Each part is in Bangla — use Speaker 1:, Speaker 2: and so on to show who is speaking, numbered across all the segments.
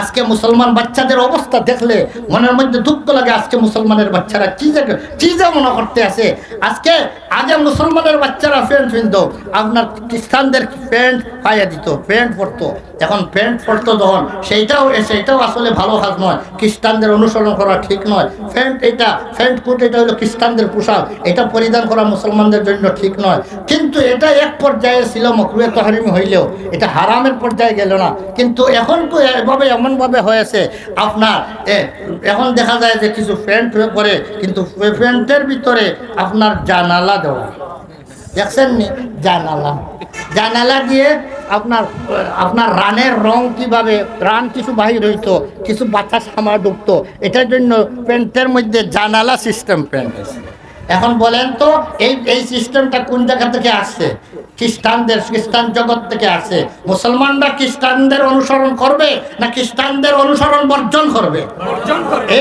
Speaker 1: আজকে মুসলমান বাচ্চাদের অবস্থা দেখলে মনের মধ্যে দুঃখ লাগে, আজকে মুসলমানের বাচ্চারা কি যে কি যে মনে করতে আছে? আজকে, আগে মুসলমানের বাচ্চারা প্যান্ট কিনতো আপনার খ্রিস্টানদের প্যান্ট পাইয়া দিত প্যান্ট পরতো। এখন প্যান্ট পরতো তখন সেইটাও সেইটাও আসলে ভালো কাজ নয়। খ্রিস্টানদের অনুসরণ করা ঠিক নয়। প্যান্ট এটা প্যান্ট কোট এটা হলো খ্রিস্টানদের পোশাক। এটা পরিধান করা মুসলমানদের জন্য ঠিক নয়। কিন্তু এটা এক পর্যায়ে ছিল মকরুয়ে তহরিমি হইলেও। এটা হারামের পর্যায়ে গেল না। কিন্তু এখন তো এভাবে এমনভাবে হয়েছে। আপনার এখন দেখা যায় যে কিছু প্যান্ট পরে কিন্তু প্যান্টের ভিতরে আপনার জানালা দেওয়া। দেখছেন নি? জানালা। জানালা দিয়ে আপনার আপনার রানের রং কীভাবে, রান কিছু বাহির হইতো, কিছু বাতাস আমার ঢুকতো, এটার জন্য প্যান্টের মধ্যে জানালা সিস্টেম প্যান্ট আছে এখন বলেন তো এই এই সিস্টেমটা কোন জায়গা থেকে আসছে? খ্রিস্টানদের খ্রিস্টান জগৎ থেকে আসে মুসলমানরা খ্রিস্টানদের অনুসরণ করবে না খ্রিস্টানদের অনুসরণ বর্জন করবে?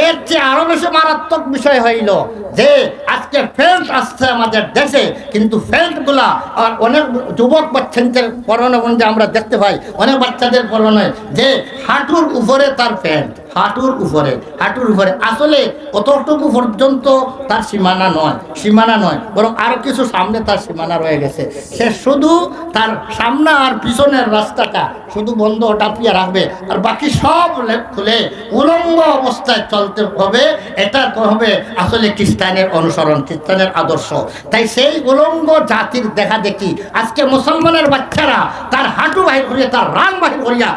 Speaker 1: এর চেয়ে আরও বেশি মারাত্মক বিষয় হইল যে আজকে ফেল্ট আসছে আমাদের দেশে কিন্তু ফেল্টগুলা আর অনেক যুবক বাচ্চাদের পরনে আমরা দেখতে পাই অনেক বাচ্চাদের পরনে যে হাঁটুর উপরে তার প্যান্ট হাঁটুর উপরে হাঁটুর উপরে। আসলে কতটুকু পর্যন্ত তার সীমানা নয় সীমানা নয়, বরং আরও কিছু সামনে তার সীমানা রয়ে গেছে। সে শুধু তার সামনে আর পিছনের রাস্তাটা শুধু বন্ধ টাপিয়ে রাখবে। আর বাকি সব খুলে উলঙ্গ অবস্থায় চলতে হবে। এটা হবে আসলে খ্রিস্টানের অনুসরণ, খ্রিস্টানের আদর্শ। তাই সেই উলঙ্গ জাতির দেখা দেখি আজকে মুসলমানের বাচ্চারা তার হাঁটু বাহির করিয়া, তার রান বাহির করিয়া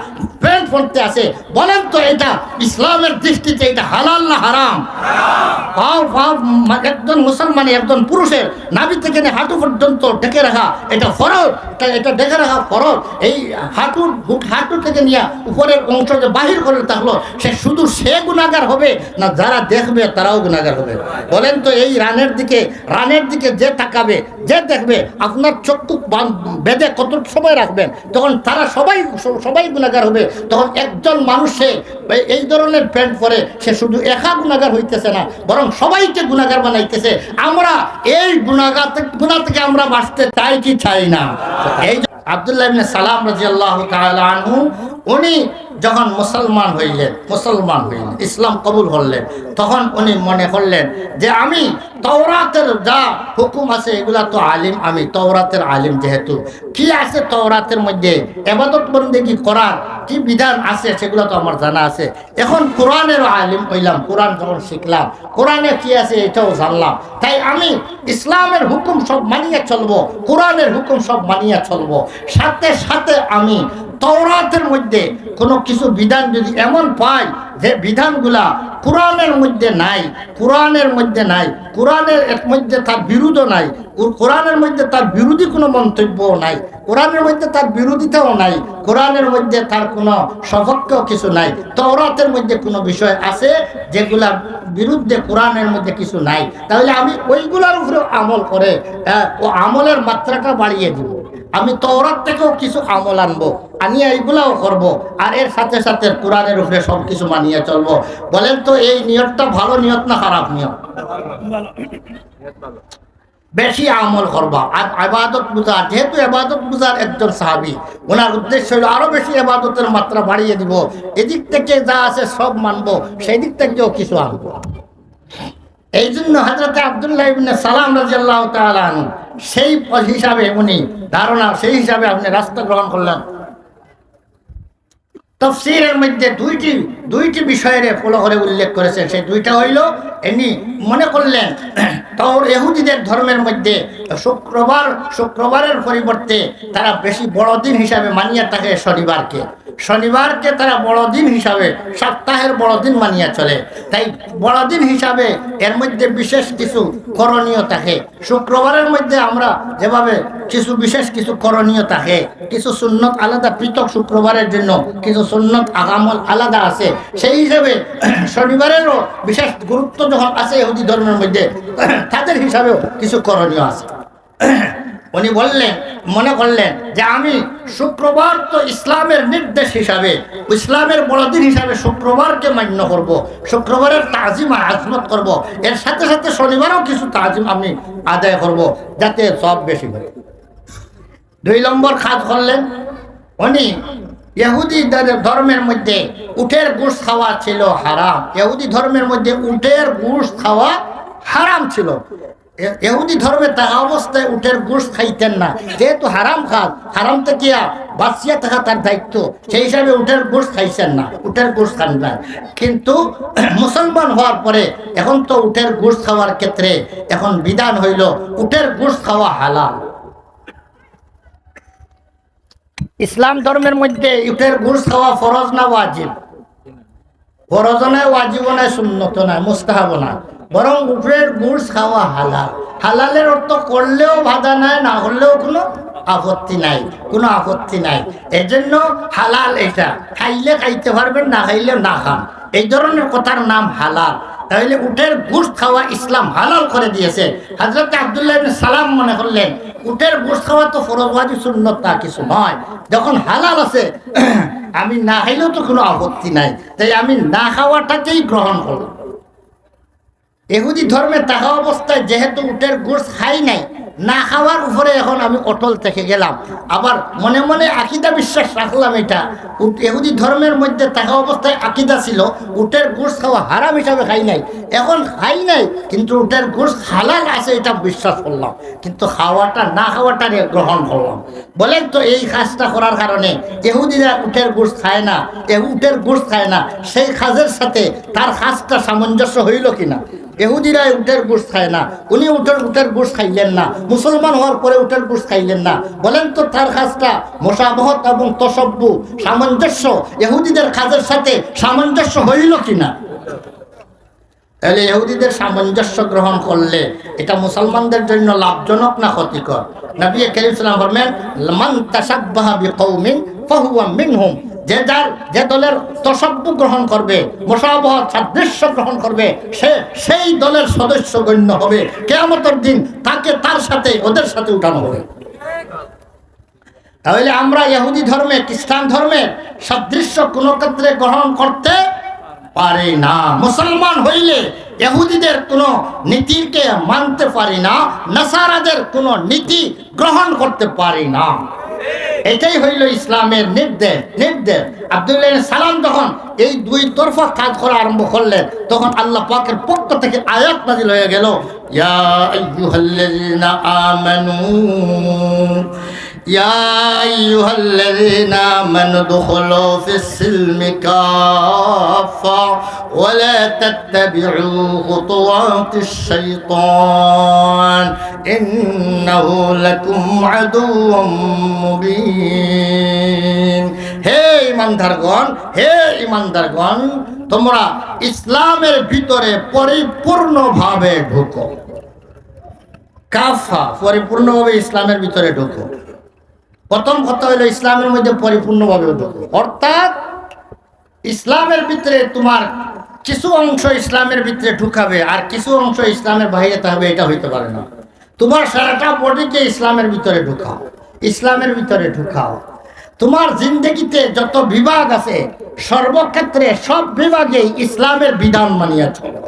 Speaker 1: প্যান্ট পড়তে আসে। বলেন তো এটা ইসলামের দৃষ্টিতে এটা হালাল না হারাম? পাও একজন মুসলমান, একজন পুরুষের নাভি থেকে হাঁটু পর্যন্ত ঢেকে রাখা, এটা ফরজ। এটা ঢেকে রাখা ফরজ। এই হাঁটুর হাঁটু থেকে নিয়ে উপরের অংশ যে বাহির করে থাকল সে শুধু সে গুণাগার হবে না যারা দেখবে তারাও গুণাগার হবে। বলেন তো এই রানের দিকে রানের দিকে যে তাকাবে, যে দেখবে, আপনার চক্ষু বেঁধে কত সময় রাখবেন, তখন তারা সবাই সবাই গুণাগার হবে। তখন একজন মানুষে এই- ধরনের প্যান্ট পরে সে শুধু একা গুণাগার হইতেছে না, বরং সবাইকে গুণাগার বানাইতেছে। আমরা এই গুণাগার গুণা থেকে আমরা বাঁচতে চাই কি চাই না? এই আবদুল্লাহ ইবনে সালাম রাদিয়াল্লাহু তাআলা আনহু, উনি যখন মুসলমান হইলেন মুসলমান হইলেন, ইসলাম কবুল করলেন, তখন উনি মনে করলেন যে আমি তওরাতের যা হুকুম আছে, এগুলা তো আলিম, আমি তওরাতের আলিম যেহেতু। কি আছে তওরাতের মধ্যে? এবাদত বন্দেগি করার? কি বিধান আছে সেগুলো তো আমার জানা আছে। এখন কোরআনের আলিম হইলাম, কোরআন যখন শিখলাম, কোরআনে কি আছে এটাও জানলাম। তাই আমি ইসলামের হুকুম সব মানিয়ে চলবো, কোরআনের হুকুম সব মানিয়ে চলবো। সাথে সাথে আমি তওরাতের মধ্যে কোনো কিছু বিধান যদি এমন পাই যে বিধানগুলা কোরআনের মধ্যে নাই কোরআনের মধ্যে নাই কোরআনের মধ্যে তার বিরোধও নাই কোর- কোরআনের মধ্যে তার বিরোধী কোনো মন্তব্যও নাই কোরআনের মধ্যে তার বিরোধিতাও নাই কোরআনের মধ্যে তার কোনো সপক্ষেও কিছু নাই তওরাতের মধ্যে কোনো বিষয় আছে যেগুলা বিরুদ্ধে কোরআনের মধ্যে কিছু নাই। তাহলে আমি ওইগুলোর উপরে আমল করে আহ, ও আমলের মাত্রাটা বাড়িয়ে দিব। আমি তওরাত থেকেও কিছু আমল আনব, আনিয়ে এইগুলাও করব, আর এর সাথে সাথে কোরআনের উপরে সব কিছু মানিয়ে চলবো। বলেন তো, এই নিয়তটা ভালো নিয়ত না খারাপ নিয়ত? বেশি আমল করবা। আর আবাদত বুঝার যেহেতু আবাদত বুঝার একজন সাহাবি, ওনার উদ্দেশ্য হলো আরও বেশি আবাদতের মাত্রা বাড়িয়ে দিব। এদিক থেকে যা আছে সব মানবো সেই দিক থেকেও কিছু আনব। এই জন্য হাজরতে আবদুল্লাহ ইবনে সালাম রাজিয়াল্লাহ আনহু সেই হিসাবে উনি ধারণা, সেই হিসাবে আপনি রাস্তা গ্রহণ করলেন। তফসিরের মধ্যে দুইটি দুইটি বিষয়ের ফলো করে উল্লেখ করেছেন। সেই দুইটা হইল এমনি মনে করলেন তোর এহুদিদের ধর্মের মধ্যে শুক্রবার, শুক্রবারের পরিবর্তে তারা বেশি বড়দিন হিসাবে মানিয়ে থাকে শনিবারকে। শনিবারকে তারা বড়দিন হিসাবে সপ্তাহের বড়দিন মানিয়ে চলে। তাই বড়দিন হিসাবে এর মধ্যে বিশেষ কিছু করণীয় থাকে। শুক্রবারের মধ্যে আমরা যেভাবে কিছু বিশেষ কিছু করণীয় থাকে, কিছু সুন্নত আলাদা, পৃথক শুক্রবারের জন্য কিছু সুন্নত আগামল আলাদা আছে। সেই হিসাবে শনিবারেরও বিশেষ গুরুত্ব যখন আছে ইহুদি ধর্মের মধ্যে, তাদের হিসাবেও কিছু করণীয় আছে। উনি বললেন, মনে করলেন যে আমি শুক্রবার তো ইসলামের নির্দেশ হিসাবে, ইসলামের বড়দিন হিসাবে শুক্রবারকে মান্য করব, শুক্রবারের তাজিম আজমত করব, এর সাথে সাথে শনিবারও কিছু তাজিম আমি আদায় করব, যাতে সব বেশি হয়। দুই নম্বর কাজ করলেন, উনি ইহুদি ধর্মের মধ্যে উটের গুস খাওয়া ছিল হারাম, ইহুদি ধর্মের মধ্যে উটের গুস খাওয়া হারাম ছিল। এ- ইহুদি ধর্মে থাকা অবস্থায় উটের গুস খাইতেন না। যেহেতু হারাম খাত, হারাম থেকে বাঁচিয়ে থাকা তার দায়িত্ব। সেই হিসাবে উটের গুস খাইছেন না, উটের গুস খান না। কিন্তু মুসলমান হওয়ার পরে এখন তো উটের গুস খাওয়ার ক্ষেত্রে এখন বিধান হইল, উটের গুস খাওয়া হালাল। ইসলাম ধর্মের মধ্যে উটের গুড় খাওয়া ফরজ না ওয়াজিব? ফরজ নয় ওয়াজিব নয় সুন্নত নয় মুস্তাহাব না বরং উটের গুড় খাওয়া হালাল। হালালের অর্থ করলেও বাধা নাই, না করলেও কোনো আপত্তি নাই, কোনো আপত্তি নাই। এর জন্য হালাল এটা। খাইলে খাইতে পারবেন, না খাইলে না খান। এই ধরনের কথার নাম হালাল। তাহলে উটের গুড় খাওয়া ইসলাম হালাল করে দিয়েছে। হাজরত আবদুল্লাহ সালাম মনে করলেন, উটের গুড় খাওয়া তো ফরজ ওয়াজিব সুন্নত, তা কিছু নয়। যখন হালাল আছে, আমি না খাইলেও তো কোনো আপত্তি নাই। তাই আমি না খাওয়াটাকেই গ্রহণ করব এহুদি ধর্মে থাকা অবস্থায় যেহেতু উটের গুড় খাই নাই, না খাওয়ার উপরে এখন আমি অটল থেকে গেলাম। আবার মনে মনে আকিদা বিশ্বাস রাখলাম এটা। এহুদি ধর্মের মধ্যে থাকা অবস্থায় আকিদা ছিল, উটের গুড় খাওয়া হারাম হিসাবে খাই নাই। এখন খাই নাই, কিন্তু উটের গুড় হালাল আছে এটা বিশ্বাস করলাম। কিন্তু খাওয়াটা, না খাওয়াটা গ্রহণ করলাম। বলেন তো এই কাজটা করার কারণে এহুদিরা উটের গুড় খায় না, এ উটের গুড় খায় না, সেই কাজের সাথে তার কাজটা সামঞ্জস্য হইল কিনা? এহুদিরা উটের গুড় খায় না। উনি উটের উটের গুড় খাইলেন না। মুসলমান হওয়ার পরে উটের গুড় খাইলেন না। বলেন তো তার কাজটা মোসাবহত এবং তসব্বু সামঞ্জস্য। এহুদিদের কাজের সাথে সামঞ্জস্য হইল কিনা? তাহলে ইহুদিদের সামঞ্জস্য গ্রহণ করলে এটা মুসলমানদের জন্য লাভজনক না ক্ষতিকর? নবী করিম সাল্লাম মান তাসাব্বাহা বিকৌমিন ফাহুয়া মিনহুম। যে যার, যে দলের তসব্য গ্রহণ করবে মোসাবহ সাদৃশ্য গ্রহণ করবে, সে সেই দলের সদস্য গণ্য হবে। কেয়ামতের দিন তাকে তার সাথে, ওদের সাথে উঠানো হবে। তাহলে আমরা ইহুদি ধর্মে, খ্রিস্টান ধর্মে সাদৃশ্য কোনো ক্ষেত্রে গ্রহণ করতে পারি না। মুসলমান হইলে ইহুদিদের কোনো নীতিকে মানতে পারি না, নাসারাদের কোনো নীতি গ্রহণ করতে পারি না। এটাই হইল ইসলামের নির্দেশ নির্দেশ। আব্দুল্লাহ সালাম যখন এই দুই তরফা কাজ করা আরম্ভ করলেন, তখন আল্লাহ পাকের পক্ষ থেকে আয়াত নাজিল হয়ে গেল, ইয়া আমানু يا أيها الذين آمنوا ادخلوا في السلم كافة ولا تتبعوا خطوات الشيطان إنه لكم عدو مبين হে ইমানদারগণ হে ইমানদারগণ তোমরা ইসলামের ভিতরে পরিপূর্ণভাবে ঢুকো কাফা পরিপূর্ণভাবে ইসলামের ভিতরে ঢুকো প্রথম কথা হলো ইসলামের মধ্যে পরিপূর্ণভাবে ঢুকো অর্থাৎ ইসলামের ভিতরে তোমার কিছু অংশ ইসলামের ভিতরে ঢুকাবে আর কিছু অংশ ইসলামের বাইরে থাকবে, এটা হইতে পারে না। তোমার সারাটা বডিকে ইসলামের ভিতরে ঢুকাও, ইসলামের ভিতরে ঢুকাও। তোমার জিন্দগিতে যত বিভাগ আছে, সর্বক্ষেত্রে সব বিভাগে ইসলামের বিধান মানিয়ে চলো।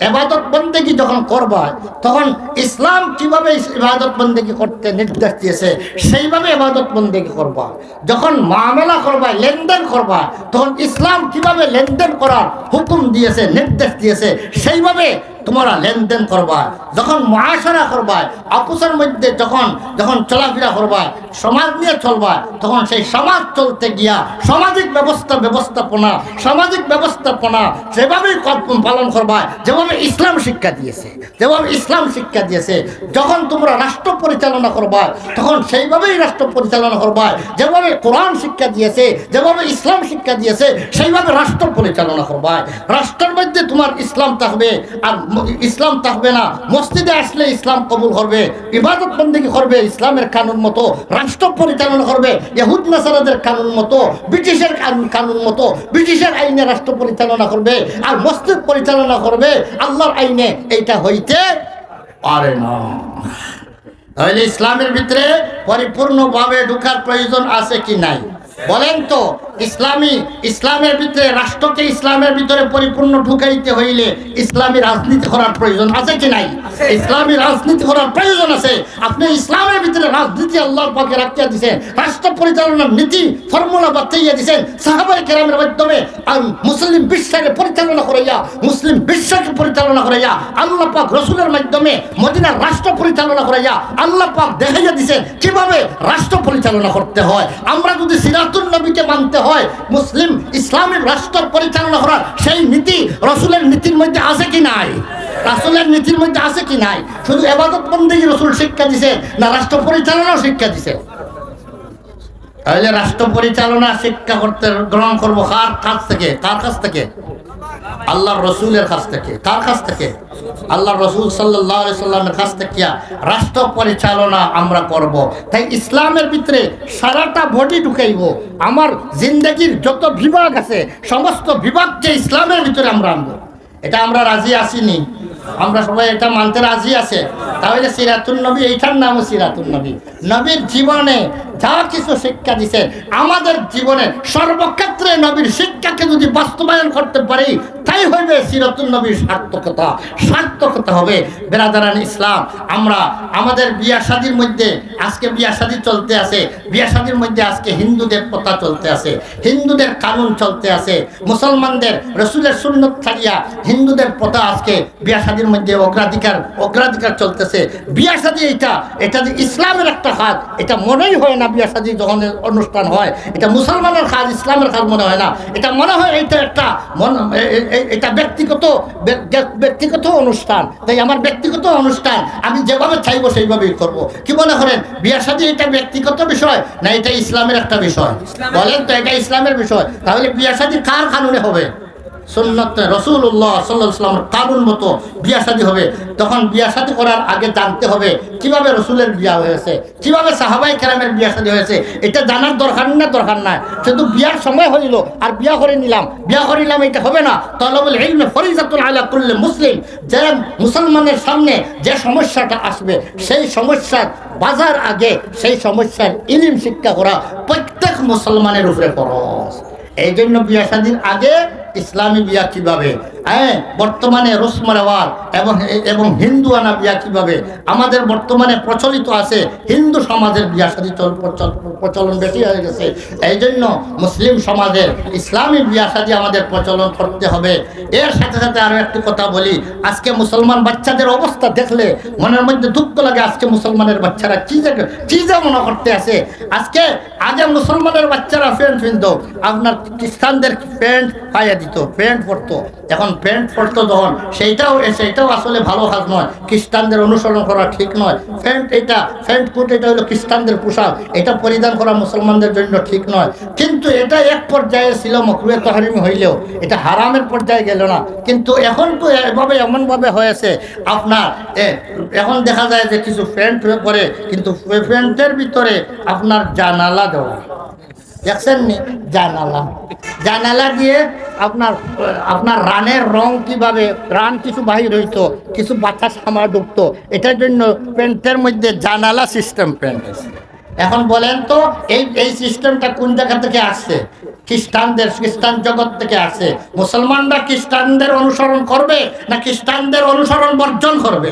Speaker 1: এবাদত বন্দেগি যখন করবা, তখন ইসলাম কীভাবে ইবাদত বন্দেগি করতে নির্দেশ দিয়েছে, সেইভাবে এবাদত বন্দেগি করবা। যখন মামলা করবা, লেনদেন করবা, তখন ইসলাম কীভাবে লেনদেন করার হুকুম দিয়েছে, নির্দেশ দিয়েছে, সেইভাবে তোমরা লেনদেন করবা, যখন মহাসরা করবা আপুসের মধ্যে যখন যখন চলাফেরা করবা, সমাজ নিয়ে চলবা, তখন সেই সমাজ চলতে গিয়া সামাজিক ব্যবস্থা, ব্যবস্থাপনা, সামাজিক ব্যবস্থাপনা যেভাবেই কর- পালন করবা, যেভাবে ইসলাম শিক্ষা দিয়েছে, যেভাবে ইসলাম শিক্ষা দিয়েছে, যখন তোমরা রাষ্ট্র পরিচালনা করবা, তখন সেইভাবেই রাষ্ট্র পরিচালনা করবা, যেভাবে কোরআন শিক্ষা দিয়েছে, যেভাবে ইসলাম শিক্ষা দিয়েছে, সেইভাবে রাষ্ট্র পরিচালনা করবা। রাষ্ট্রের মধ্যে তোমার ইসলাম থাকবে আর ইসলাম থাকবে না। মসজিদে আসলে ইসলাম কবুল করবে, ইবাদত বন্দিকে করবে, ইসলামের কানুন মতো, রাষ্ট্র পরিচালনা করবে, ইহুদ নাসারাদের কানুন মতো, ব্রিটিশের কানুন মতো, ব্রিটিশের আইনে রাষ্ট্র পরিচালনা করবে আর মসজিদ পরিচালনা করবে, আল্লাহর আইনে এইটা হইতে পারে না। তাহলে ইসলামের ভিতরে পরিপূর্ণভাবে ঢুকার প্রয়োজন আছে কি নাই? বলেন তো ইসলামী ইসলামের ভিতরে রাষ্ট্রকে ইসলামের ভিতরে পরিপূর্ণ ঢুকাইতে হইলে ইসলামী রাজনীতি করার প্রয়োজন আছে কি নাই? ইসলামী রাজনীতি করার প্রয়োজন আছে। আপনি ইসলামের ভিতরে রাজনীতি আল্লাহর পাকে রাখিয়া দিছেন রাষ্ট্র পরিচালনার নীতি ফর্মুলা বাতাইয়া দিছেন সাহাবাই কেরামের মাধ্যমে আর মুসলিম বিশ্বাকে পরিচালনা করাইয়া মুসলিম বিশ্বকে পরিচালনা করাইয়া আল্লাহ পাক রসুলের মাধ্যমে মদিনার রাষ্ট্র পরিচালনা করাইয়া আল্লাহ পাক দেখাইয়া দিছেন কীভাবে রাষ্ট্র পরিচালনা করতে হয়। আমরা যদি সিরাতুল নবীকে মানতে হয়। মুসলিম ইসলামের রাষ্ট্র পরিচালনা করার সেই নীতি রসুলের নীতির মধ্যে আছে কি নাই? রাসুলের নীতির মধ্যে আছে কি নাই? শুধু এবাদত বন্দী রসুল শিক্ষা দিছে না রাষ্ট্র পরিচালনাও শিক্ষা দিছে। তাহলে রাষ্ট্র পরিচালনা শিক্ষা করতে গ্রহণ করব কার কাছ থেকে? কার কাছ থেকে? আল্লাহ রসুলের কাছ থেকে। কার কাছ থেকে? আল্লাহ রসুল সাল্লাহ সাল্লামের কাছ থেকে রাষ্ট্র পরিচালনা আমরা করব। তাই ইসলামের ভিতরে সারাটা বডি ঢুকাইব। আমার জিন্দগির যত বিভাগ আছে, সমস্ত বিভাগকে ইসলামের ভিতরে আমরা আনব। এটা আমরা রাজি আসিনি। আমরা সবাই এটা মানতে রাজি আছে। তাহলে সিরাতুল নবী, এইটার নামও সিরাতুল নবী। নবীর জীবনে যা কিছু শিক্ষা দিছে, আমাদের জীবনে সর্বক্ষেত্রে নবীর শিক্ষাকে যদি বাস্তবায়ন করতে পারি, তাই হইবে সিরাতুল নবীর সার্থকতা। সার্থকতা হবে, বেরাদারান ইসলাম, আমরা আমাদের বিয়া শাদির মধ্যে, আজকে বিয়া শাদি চলতে আছে, বিয়া শাদির মধ্যে আজকে হিন্দুদের কথা চলতে আছে, হিন্দুদের কানুন চলতে আছে, মুসলমানদের রসুলের সুন্নত থাকিয়া হিন্দুদের পথা আজকে বিয়া শাদির মধ্যে অগ্রাধিকার অগ্রাধিকার চলতেছে। বিয়া শাদি এটা এটা যে ইসলামের একটা কাজ এটা মনেই হয় না বিয়া শাদি যখন অনুষ্ঠান হয়। এটা মুসলমানের কাজ ইসলামের কাজ মনে হয় না। এটা মনে হয় এটা একটা মন এটা ব্যক্তিগত ব্য- ব্য- ব্যক্তিগত অনুষ্ঠান। তাই আমার ব্যক্তিগত অনুষ্ঠান আমি যেভাবে চাইব সেইভাবেই করব। কি মনে করেন বিয়া শাদি এটা ব্যক্তিগত বিষয় না এটা ইসলামের একটা বিষয়? বলেন তো এটা ইসলামের বিষয়। তাহলে বিয়া শাদি কার কানুনে হবে? শুধু বিয়ার সময় আর বিয়া করে নিলাম। বিয়া করে নিলাম, এটা হবে না। তলবুল মুসলিম। মুসলমানের সামনে যে সমস্যাটা আসবে, সেই সমস্যার বাজার আগে, সেই সমস্যার ইলিম শিক্ষা করা প্রত্যেক মুসলমানের উপরে খরচ এই জন্য বিয়া শাদীর আগে ইসলামী বিয়া কীভাবে? হ্যাঁ বর্তমানে রসমরাওয়ার এবং এবং হিন্দু আনা বিয়া কীভাবে? আমাদের বর্তমানে প্রচলিত আছে, হিন্দু সমাজের বিয়া চল- প্রচলন বেশি হয়ে গেছে। এই জন্য মুসলিম সমাজের ইসলামী বিয়া শাদী আমাদের প্রচলন করতে হবে। এর সাথে সাথে আরও একটি কথা বলি, আজকে মুসলমান বাচ্চাদের অবস্থা দেখলে মনের মধ্যে দুঃখ লাগে, আজকে মুসলমানের বাচ্চারা কি যে কি যে মনে করতে আছে। আজকে, আগে মুসলমানের বাচ্চারা প্যান্ট কিনতো আপনার খ্রিস্টানদের প্যান্ট পাইয়া দিত প্যান্ট পরতো। এখন প্যান্ট পরতো যখন সেইটাও সেইটাও আসলে ভালো কাজ নয়। খ্রিস্টানদের অনুসরণ করা ঠিক নয়। প্যান্ট এটা প্যান্ট কোট এটা হলো খ্রিস্টানদের পোশাক। এটা পরিধান করা মুসলমানদের জন্য ঠিক নয়। কিন্তু এটা এক পর্যায়ে ছিল মকরুয়ে তহরিম হইলেও। এটা হারামের পর্যায়ে গেল না। কিন্তু এখন তো এভাবে এমনভাবে হয়েছে, আপনার এখন দেখা যায় যে কিছু প্যান্ট পরে কিন্তু প্যান্টের ভিতরে আপনার জানালা দেওয়া। দেখছেন নি জানালা। জানালা দিয়ে আপনার আপনার রানের রং কীভাবে, প্রাণ কিছু বাহির হইতো, কিছু বাতাস আমার ঢুকতো এটার জন্য প্যান্টের মধ্যে জানালা সিস্টেম প্যান্ট আছে এখন বলেন তো এই এই সিস্টেমটা কোন জায়গা থেকে আসছে? খ্রিস্টানদের খ্রিস্টান জগৎ থেকে আসে মুসলমানরা খ্রিস্টানদের অনুসরণ করবে না খ্রিস্টানদের অনুসরণ বর্জন করবে?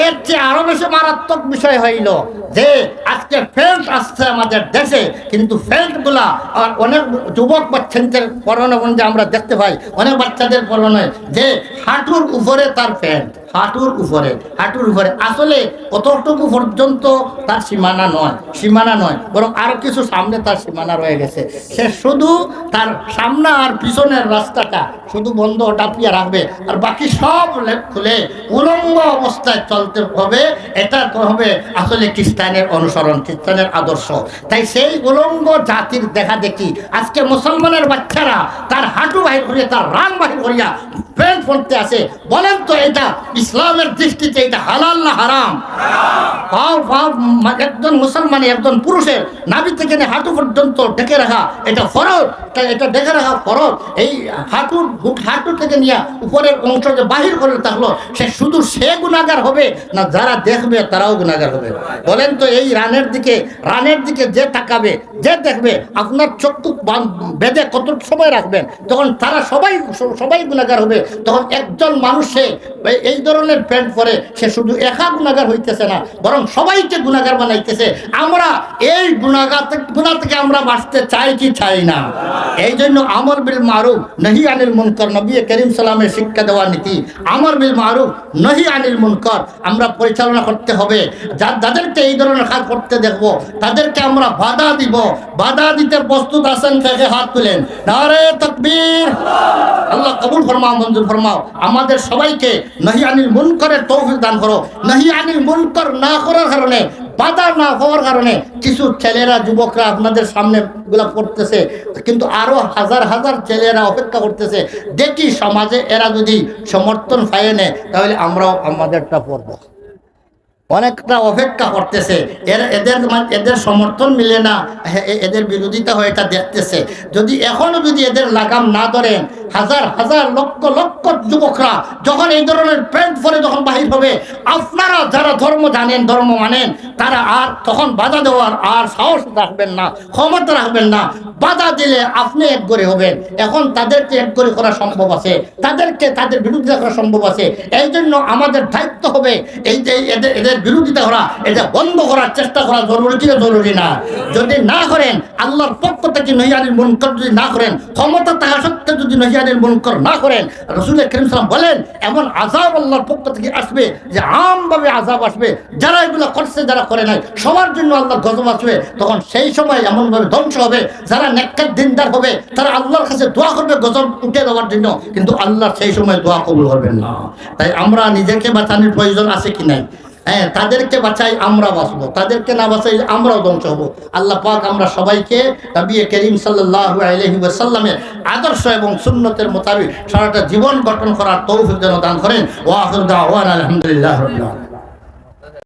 Speaker 1: এর চেয়ে আরও বেশি মারাত্মক বিষয় হইল যে আজকে ফেল্ট আসছে আমাদের দেশে কিন্তু ফেল্টগুলা আর অনেক যুবক বাচ্চাদের পরনে যে আমরা দেখতে পাই অনেক বাচ্চাদের পরনে যে হাঁটুর উপরে তার প্যান্ট হাঁটুর উপরে হাঁটুর উপরে। আসলে কতটুকু পর্যন্ত তার সীমানা নয় সীমানা নয়, বরং আরও কিছু সামনে তার সীমানা রয়ে গেছে। সে শুধু তার সামনে আর পিছনের রাস্তাটা শুধু বন্ধ টাপিয়ে রাখবে, আর বাকি সব খুলে উলঙ্গ অবস্থায় চলতে হবে। এটা তো হবে আসলে খ্রিস্টানের অনুসরণ, খ্রিস্টানের আদর্শ। তাই সেই উলঙ্গ জাতির দেখা দেখি। আজকে মুসলমানের বাচ্চারা তার হাঁটু বাহির করিয়া, তার রান বাহির করিয়া প্যান্ট পড়তে আসে। বলেন তো এটা ইসলামের দৃষ্টিতে এটা হালাল না হারাম? পাও পাও একজন মুসলমানে, একজন পুরুষের নাভি থেকে হাঁটু পর্যন্ত ঢেকে রাখা, এটা ফরজ? তা এটা ঢেকে রাখা ফরজ? এই হাঁটুর হাঁটু থেকে নিয়ে উপরের অংশ যে বাহির করে থাকল সে শুধু সে গুণাগার হবে না যারা দেখবে তারাও গুণাগার হবে? বলেন তো এই রানের দিকে রানের দিকে যে তাকাবে, যে দেখবে, আপনার চক্ষু বেঁধে কত সময় রাখবেন? তখন তারা সবাই সবাই গুণাগার হবে। তখন একজন মানুষে এই- ধরনের প্যান্ট পরে সে শুধু একা গুণাগার হইতেছে না, বরং সবাইকে গুণাগার বানাইতেছে। আমরা এই গুণাগার গুণা থেকে আমরা বাঁচতে চাই কি চাই না। এই জন্য আমর বিল মারুফ, নহি আনিল মুনকর, নবী করিম সালামের শিক্ষা দেওয়ার নীতি। আমর বিল মারুফ, নহি আনিল মুনকর, আমরা পরিচালনা করতে হবে। যা- যাদেরকে এই ধরনের কাজ করতে দেখব, তাদেরকে আমরা বাধা দিব। বাধা দিতে প্রস্তুত আছেন থেকে হাত তুলেন। আল্লাহ কবুল ফরমাও। মঞ্জুর ফরমাও। আমাদের সবাইকে নাহি আনিল মুনকরের তৌফিক দান করো। নাহি আনিল মুনকর না করার কারণে, বাধা না হওয়ার কারণে কিছু ছেলেরা, যুবকরা আপনাদের সামনে গুলা পড়তেছে। কিন্তু আরও হাজার হাজার ছেলেরা অপেক্ষা করতেছে। দেখি সমাজে এরা যদি সমর্থন পায় নেয় তাহলে আমরাও আমাদেরটা পড়ব। অনেকটা অপেক্ষা করতেছে। এর এদের এদের সমর্থন মিলে না। এদের বিরোধিতা হয়ে এটা দেখতেছে। যদি এখনও যদি এদের লাগাম না ধরেন, হাজার হাজার লক্ষ লক্ষ যুবকরা যখন এই ধরনের প্যান্ট পরে যখন বাহির হবে, আপনারা যারা ধর্ম জানেন, ধর্ম মানেন, তারা আর তখন বাধা দেওয়ার আর সাহস রাখবেন না, ক্ষমতা রাখবেন না। বাধা দিলে আপনি এক করে হবেন। এখন তাদেরকে এক করে করা সম্ভব আছে। তাদেরকে তাদের বিরুদ্ধে করা সম্ভব আছে। এই জন্য আমাদের দায়িত্ব হবে এই যে এদের এদের বিরোধিতা করা, এটা বন্ধ করার চেষ্টা করা জরুরি কি জরুরি না? যদি না করেন, আল্লাহর পক্ষ থেকে নহিয়ানির মুনকর যদি না করেন, ক্ষমতা থাকা সত্ত্বেও যদি নহিয়ানির মুনকর না করেন, রসুল করিম বলেন, এমন আজাব আল্লাহর পক্ষ থেকে আসবে যে আমভাবে আজাব আসবে। যারা এগুলো করছে, যারা করে নাই, সবার জন্য আল্লাহ গজব আসবে। তখন সেই সময় এমনভাবে ধ্বংস হবে, যারা নেককার দিনদার হবে, তারা আল্লাহর কাছে দোয়া করবে গজব উঠে দেওয়ার জন্য, কিন্তু আল্লাহ সেই সময় দোয়া কবুল করবেন না। তাই আমরা নিজেকে বাঁচানোর প্রয়োজন আছে কি নাই? হ্যাঁ তাদেরকে বাঁচাই আমরা বাঁচবো, তাদেরকে না বাঁচাই আমরাও ধ্বংস হব আল্লাহ পাক আমরা সবাইকে নবী করিম সাল্লাহ আলহি ওয়াসাল্লামের আদর্শ এবং সুন্নতের মোতাবেক সারাটা জীবন গঠন করার তৌফিক যেন দান করেন ওয়াহুদ আলহামদুলিল্লাহ।